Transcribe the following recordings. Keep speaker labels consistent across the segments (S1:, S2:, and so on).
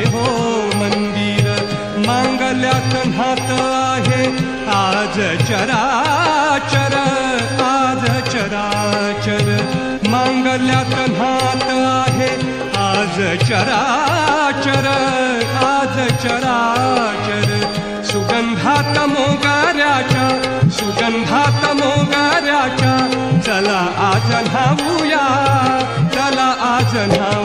S1: हो मंदिर मंगल न्हात आहे। आज चराचर आज चराचर मंगल न्हात आहे। आज चराचर आज चराचर। सुगंधात मोगाऱ्याच्या सुगंधात मोगाऱ्याच्या। चला आज न्हाऊया, चला आज
S2: न्हाऊ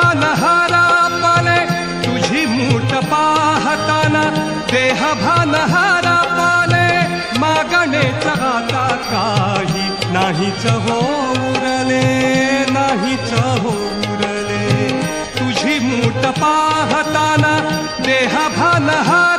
S2: भानहारापणे
S1: तुझी मूठ पाहताना देह भानहारापणे मागणे आता काही नाहीच हो उरले नाहीच हो उरले. तुझी मूठ पाहताना देह भानहार